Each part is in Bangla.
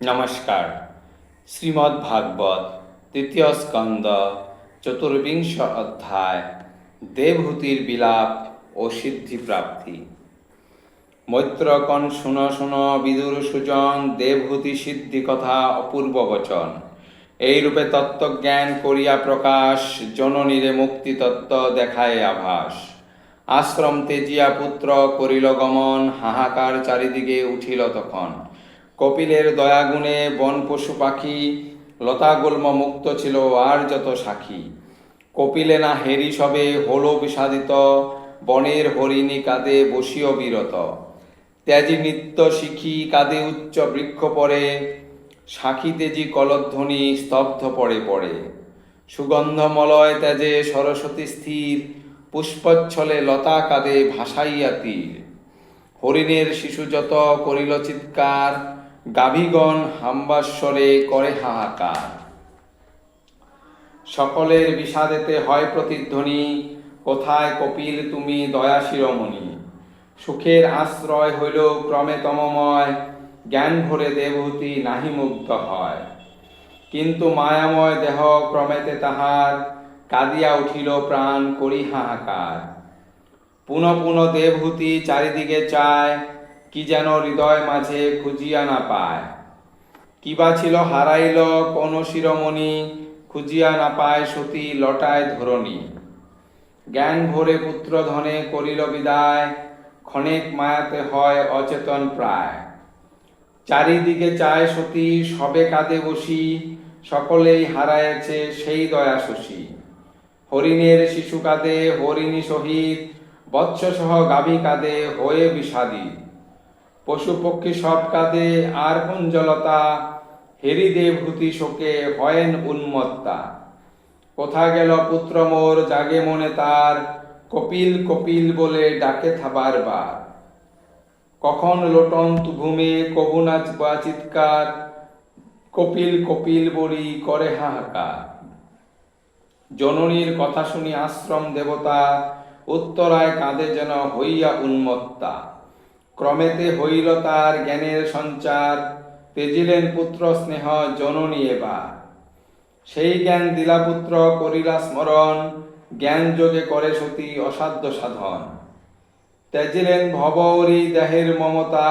নমস্কার। শ্রীমদ্ ভাগবত তৃতীয় স্কন্দ চতুর্বিংশ অধ্যায়, দেবহূতির বিলাপ ও সিদ্ধিপ্রাপ্তি। মৈত্রকণ শুন শুন বিদুর সুজন, দেবহূতি সিদ্ধি কথা অপূর্ব বচন। এইরূপে তত্ত্বজ্ঞান করিয়া প্রকাশ, জননীরে মুক্তি তত্ত্ব দেখায় আভাস। আশ্রম তেজিয়া পুত্র করিল গমন, হাহাকার চারিদিকে উঠিল তখন। কপিলের দয়াগুণে বন পশু পাখি লতাগুল্ম মুক্ত ছিল আর যত সাক্ষী। কপিলে না হেরি সবে হলো বিষাদিত, বনের হরিণী কাঁদে বসিও বিরত। ত্যাজি নিত্য শিখি কাঁদে উচ্চ বৃক্ষ পরে, সাক্ষী তেজি কলধ্বনি স্তব্ধ পড়ে পড়ে। সুগন্ধমলয় ত্যাজে সরস্বতী স্থির, পুষ্পচ্ছলে লতা কাঁদে ভাসাইয়া তীর। হরিণের শিশু যত করিল চিৎকার গাভীগণ হাম্বাস্বরে করে হাহাকার। সকলের বিষাদেতে হয় প্রতিধ্বনি, কোথায় কপিল তুমি দয়া শিরোমণি? সুখের আশ্রয় হইল ক্রমে তমময়, জ্ঞান ভরে দেবহূতি নাহি মুগ্ধ হয়। কিন্তু মায়াময় দেহ ক্রমেতে তাহার, কাঁদিয়া উঠিল প্রাণ করি হাহাকার। পুন পুন দেবহূতি চারিদিকে চায় কি যেন হৃদয় মাঝে খুঁজিয়া না পায়। কিবা ছিল হারাইল কোন শিরোমণি, খুঁজিয়া না পায় সতী লটায় ধরণী। জ্ঞান ভরে পুত্র ধনে করিল বিদায়, ক্ষণেক মায়াতে হয় অচেতন প্রায়। চারিদিকে চায় সতী, সবে কাঁদে বসি, সকলেই হারায়েছে সেই দয়া শশী হরিণের শিশু কাঁদে, হরিণী সহিত, বৎস সহ গাভী কাঁদে, হয়ে বিষাদী পশু পক্ষী সব কাঁদে, আর কুঞ্জলতা হেরি দেবভূতি শোকে হয়েন উন্মত্তা। কোথা গেল পুত্র মোর জাগে মনে তার, কপিল কপিল বলে ডাকে থাবার বার। কখন লোটন তুভুমে কবু নাচ বা চিৎকার, কপিল কপিল বলি করে হাহাকার। জননীর কথা শুনি আশ্রম দেবতা, উত্তরায় কাঁদে যেন হইয়া উন্মত্তা। ক্রমেতে হইল তার জ্ঞানের সঞ্চার, তেজিলেন পুত্র স্নেহ জননী এবার। সেই জ্ঞান দিলা পুত্র করিলা স্মরণ, জ্ঞান যোগে করে সতী অসাধ্য সাধন। ত্যাজিলেন ভবরী দেহের মমতা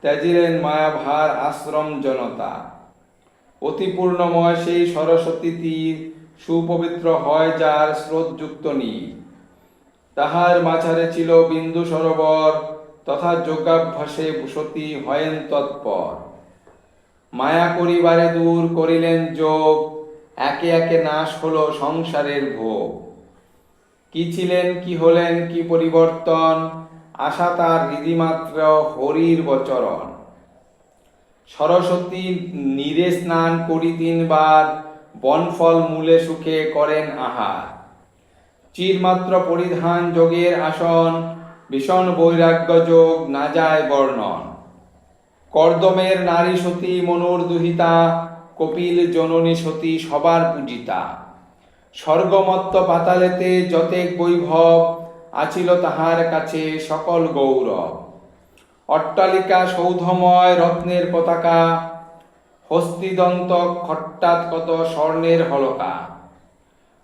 ত্যাজিলেন মায়াভার আশ্রম জনতা। অতিপূর্ণময় সেই সরস্বতী তীর, সুপবিত্র হয় যার স্রোতযুক্ত নীর। তাহার মাঝারে ছিল বিন্দু সরোবর তথা যোগাভ্যাসে বসতি হয়েন তৎপর। মায়া করিবারে দূর করিলেন যোগ, একে একে নাশ হলো সংসারের ভোগ। কি ছিলেন, কি হলেন, কি পরিবর্তন, আশা তার হৃদিমাত্র হরির বচরণ। সরস্বতী নীরে স্নান করি তিনবার, বনফল মূলে সুখে করেন আহার। চিরমাত্র পরিধান যোগের আসন ভীষণ বৈরাগ্য যোগ না যায় বর্ণন। কর্দমের নারী সতী মনুর দুহিতা, কপিল জননী সতী সবার পূজিতা। স্বর্গমত্ত পাতালেতে যতেক বৈভব, আছিল তাহার কাছে সকল গৌরব। অট্টালিকা সৌধময় রত্নের পতাকা, হস্তিদন্ত খট্টাত কত স্বর্ণের হলকা।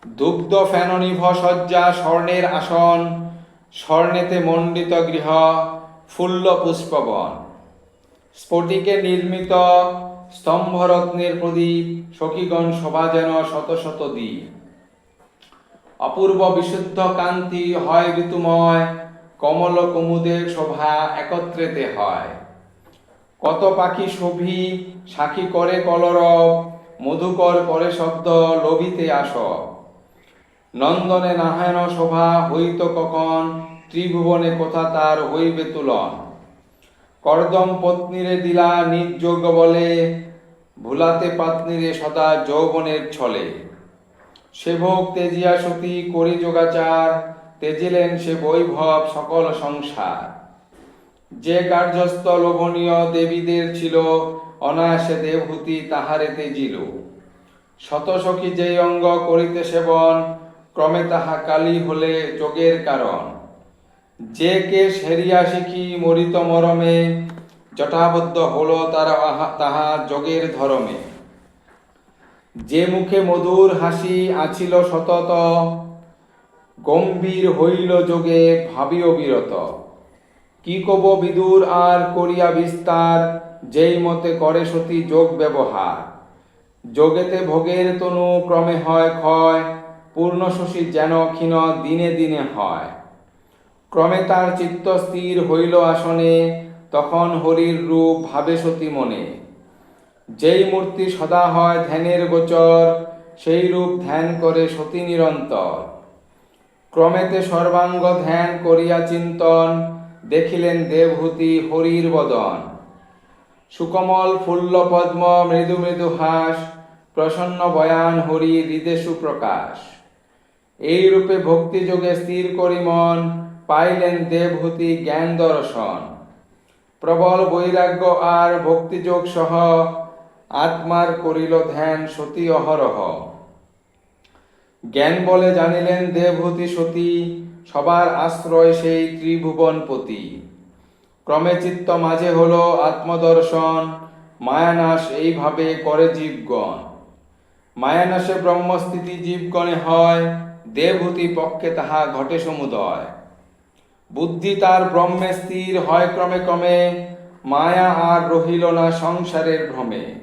দুগ্ধ ফেননিভ সজ্জা স্বর্ণের আসন স্বর্ণেতে মণ্ডিত গৃহ ফুল্ল পুষ্পবন। স্ফটিকে নির্মিত স্তম্ভরত্নের প্রদীপ সখীগণ শোভা যেন শত শত দ্বীপ। অপূর্ব বিশুদ্ধ কান্তি হয় ঋতুময়, কমল কুমুদের শোভা একত্রেতে হয়। কত পাখি শোভি, সাক্ষী করে কলরব, মধুকর করে শব্দ লোভিতে আস নন্দনে নাহায়ন শোভা হইত কখন, ত্রিভুবনে কোথা তার হইবে তুলন কর্দম পত্নীরে দিলা নিজ যোগ্য বলে, ভুলাতে পাত্নীরে সদা যৌবনের ছলে। সেবক তেজিয়া সতী করি যোগাচার, তেজিলেন সে বৈভব সকল সংসার। যে কার্যস্থ লোভনীয় দেবীদের ছিল, অনায়াসে দেবহূতি তাহারে তেজিল। শত সখী যে অঙ্গ করিতে সেবন ক্রমে তাহা কালী হলে যোগের কারণ। যে কে সেরিয়া শিখি মরিত মরমে, জটাবদ্ধ হলো তারা তাহা যোগের ধরমে। যে মুখে মধুর হাসি আছিল সতত, গম্ভীর হইল যোগে ভাবিও বিরত। কি কব বিদুর আর করিয়া বিস্তার, যেই মতে করে সতী যোগ ব্যবহার। যোগেতে ভোগের তনু ক্রমে হয় ক্ষয় পূর্ণ শশী যেন ক্ষীণ দিনে দিনে হয়। ক্রমে তার চিত্ত স্থির হইল আসনে, তখন হরির রূপ ভাবে সতী মনে। যেই মূর্তি সদা হয় ধ্যানের গোচর, সেই রূপ ধ্যান করে সতী নিরন্তর। ক্রমেতে সর্বাঙ্গ ধ্যান করিয়া চিন্তন, দেখিলেন দেবহূতি হরির বদন। সুকমল ফুল্ল পদ্ম, মৃদু মৃদু হাস, প্রসন্ন বয়ান হরি হৃদে সুপ্রকাশ। এই রূপে ভক্তি যোগে স্থির করি মন, পাইলেন দেবহূতি জ্ঞান দর্শন। প্রবল বৈরাগ্য আর ভক্তিযোগ সহ আত্মার করিল ধ্যান সতী অহরহ। জ্ঞান বলে জানিলেন দেবহূতি সতী, সবার আশ্রয় সেই ত্রিভুবনপতি। ক্রমে চিত্ত মাঝে হলো আত্মদর্শন, মায়ানাশ এইভাবে করে জীবগণ। মায়ানাশে ব্রহ্মস্থিতি জীবগণে হয় দেবহূতি পক্ষে তাহা ঘটে সমুদয়। বুদ্ধি তার ব্রহ্মে স্থির হয় ক্রমে ক্রমে, মায়া আর রহিল না সংসারের ভ্রমে।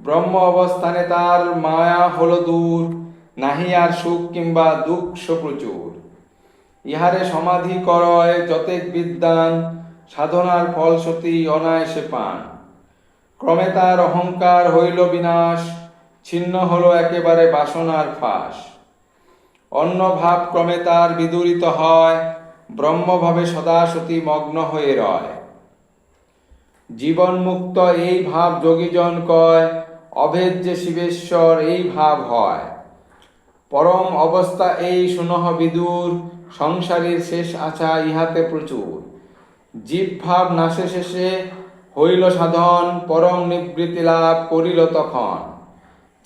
ব্রহ্ম অবস্থানে তার মায়া হল দূর, নাহি আর সুখ কিংবা দুঃখ প্রচুর। ইহারে সমাধি করয় যতেক বিদ্যান, সাধনার ফল সতী অনায়াসে পান। ক্রমে তার অহংকার হইল বিনাশ, ছিন্ন হলো একেবারে বাসনার ফাঁস। অন্য ভাব ক্রমে তার বিদূরিত হয়, ব্রহ্মভাবে সদা সতী মগ্ন হয়ে রয়। জীবন মুক্ত এই ভাব যোগীজন কয় অভেদ্য শিবেশ্বর এই ভাব হয়। পরম অবস্থা এই সুনহ বিদুর, সংসারের শেষ আশা ইহাতে প্রচুর। জীব ভাব নাশে শেষে হইল সাধন, পরম নিবৃত্তি লাভ করিল তখন।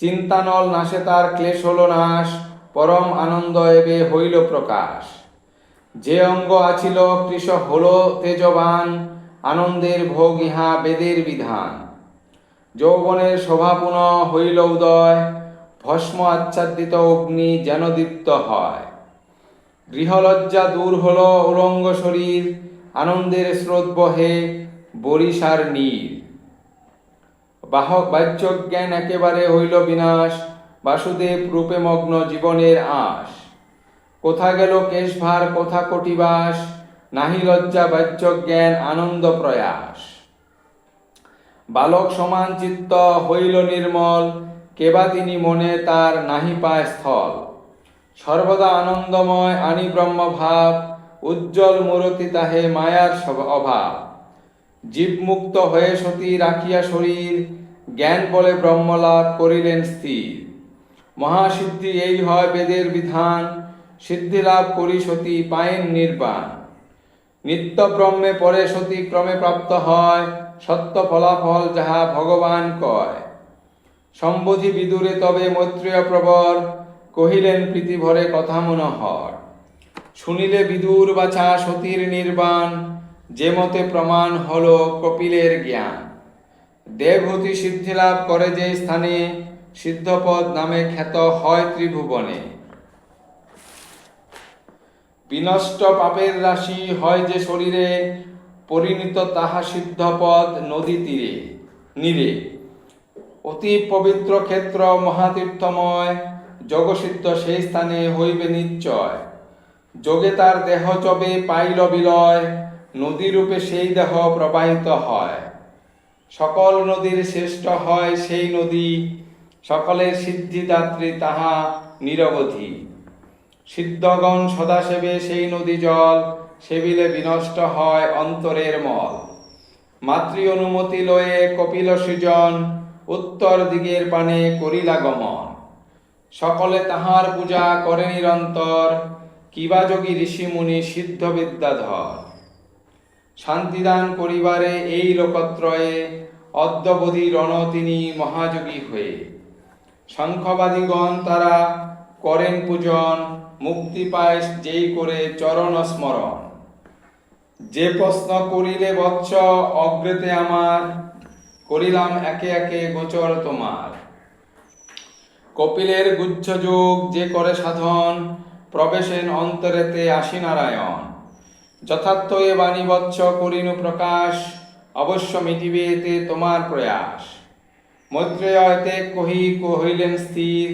চিন্তানল নাশে তার ক্লেশ হল নাশ পরম আনন্দ এবে হইল প্রকাশ। যে অঙ্গ আছিল কৃষ হল তেজবান, আনন্দের ভোগ ইহা বেদের বিধান। যৌবনের শোভাপুন হইল উদয়, ভস্ম আচ্ছাদিত অগ্নি যেন দীপ্ত হয়। গৃহলজ্জা দূর হল উলঙ্গ শরীর, আনন্দের স্রোত বহে বরিশার নীর। বাহক বাহ্যজ্ঞান একেবারে হইল বিনাশ বাসুদেব রূপে মগ্ন জীবনের আশ। কোথা গেল কেশভার, কোথা কটিবাস, নাহি লজ্জা, বাহ্যজ্ঞান, আনন্দ, প্রয়াস। বালক সমান চিত্ত, হইল নির্মল, কেবা তিনি মনে তার নাহি পায় স্থল। সর্বদা আনন্দময়, আনি ব্রহ্ম ভাব উজ্জ্বল মূরতি তাহে মায়ার সব অভাব। জীবমুক্ত হয়ে সতী রাখিয়া শরীর, জ্ঞান বলে ব্রহ্মলাভ করিলেন স্থির। মহাসিদ্ধি এই হয় বেদের বিধান। সিদ্ধি লাভ করি সতী পায়েন নির্বাণ। নিত্য ব্রহ্মে পরে সতী ক্রমে প্রাপ্ত হয়, সত্য ফলাফল যাহা ভগবান কয়। সম্বোধি বিদুরে তবে মৈত্রেয় প্রবর কহিলেন প্রীতি ভরে কথা মনোহর। শুনিলে বিদুর বাছা সতীর নির্বাণ, যে মতে প্রমাণ হল কপিলের জ্ঞান। দেবহূতি সিদ্ধিলাভ করে যে স্থানে সিদ্ধপদ নামে খ্যাত হয় ত্রিভুবনে। বিনষ্ট পাপের রাশি হয় যে শরীরে, পরিণত তাহা সিদ্ধপদ নদী তীরে, নীরে। অতি পবিত্র ক্ষেত্র মহাতীর্থময়, যোগসিদ্ধ সেই স্থানে হইবে নিশ্চয়। যোগে তার দেহ চবে পাইল বিলয়, নদীরূপে সেই দেহ প্রবাহিত হয়। সকল নদীর শ্রেষ্ঠ হয় সেই নদী সকলের সিদ্ধিদাত্রী তাহা নিরবধি। সিদ্ধগণ সদা সেবে সেই নদী জল, সেবিলে বিনষ্ট হয় অন্তরের মল। মাতৃ অনুমতি লয়ে কপিল সৃজন উত্তর দিগের পানে করিলা গমন। সকলে তাহার পূজা করে নিরন্তর, কিবা যোগী ঋষিমুনি সিদ্ধ বিদ্যাধর। শান্তিদান করিবারে এই লোকত্রয়ে অদ্যবধি রণ তিনি মহাযোগী হয়ে। শঙ্খবাদীগণ তারা করেন পূজন, মুক্তি পায় যেই করে চরণ স্মরণ। যে প্রশ্ন করিলে বৎস অগ্রেতে আমার, করিলাম একে একে গোচর তোমার। কপিলের গুচ্ছ যোগ যে করে সাধন, প্রবেশেন অন্তরেতে আসি নারায়ণ। যথার্থ এ বাণী বৎস করিনু প্রকাশ, অবশ্য মিটিবে এতে তোমার প্রয়াস। মৈত্রেয় এতে কহি কহিলেন স্থির,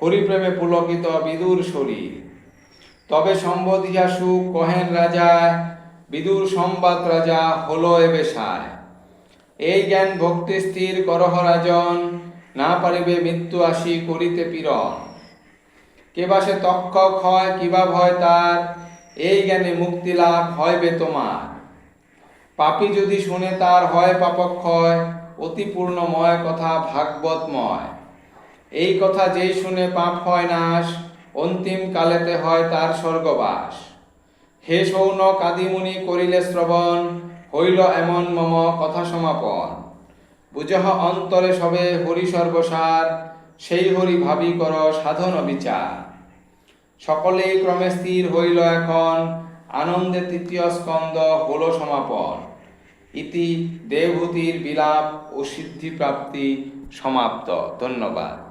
হরিপ্রেমে পুলকিত বিদুর শরীর। তবে সম্বোধিয়া সুখ কহেন রাজা, বিদুর সংবাদ রাজা হলো এ বেশায় এই জ্ঞান ভক্তি স্থির করহ রাজন, না পারিবে মৃত্যু আসি করিতে পীড়ন। কেবা সে তক্ষ ক্ষয় কিবা ভয় তার, এই জ্ঞানে মুক্তি লাভ হইবে তোমার। পাপী যদি শুনে তার হয় পাপক্ষয় অতি পূর্ণময় কথা ভাগবতময়। এই কথা যেই শুনে পাপ হয় নাশ, অন্তিম কালেতে হয় তার স্বর্গবাস। হে সৌনক আদিমুনি করিলে শ্রবণ, হইল এমন মম কথা সমাপন। বুঝহ অন্তরে সবে হরি সর্বসার, সেই হরি ভাবি কর সাধন বিচার। সকলেই ক্রমে স্থির হইল এখন, আনন্দে তৃতীয় স্কন্দ হল সমাপন। ইতি দেবভূতির বিলাপ ও সিদ্ধিপ্রাপ্তি সমাপ্ত। ধন্যবাদ।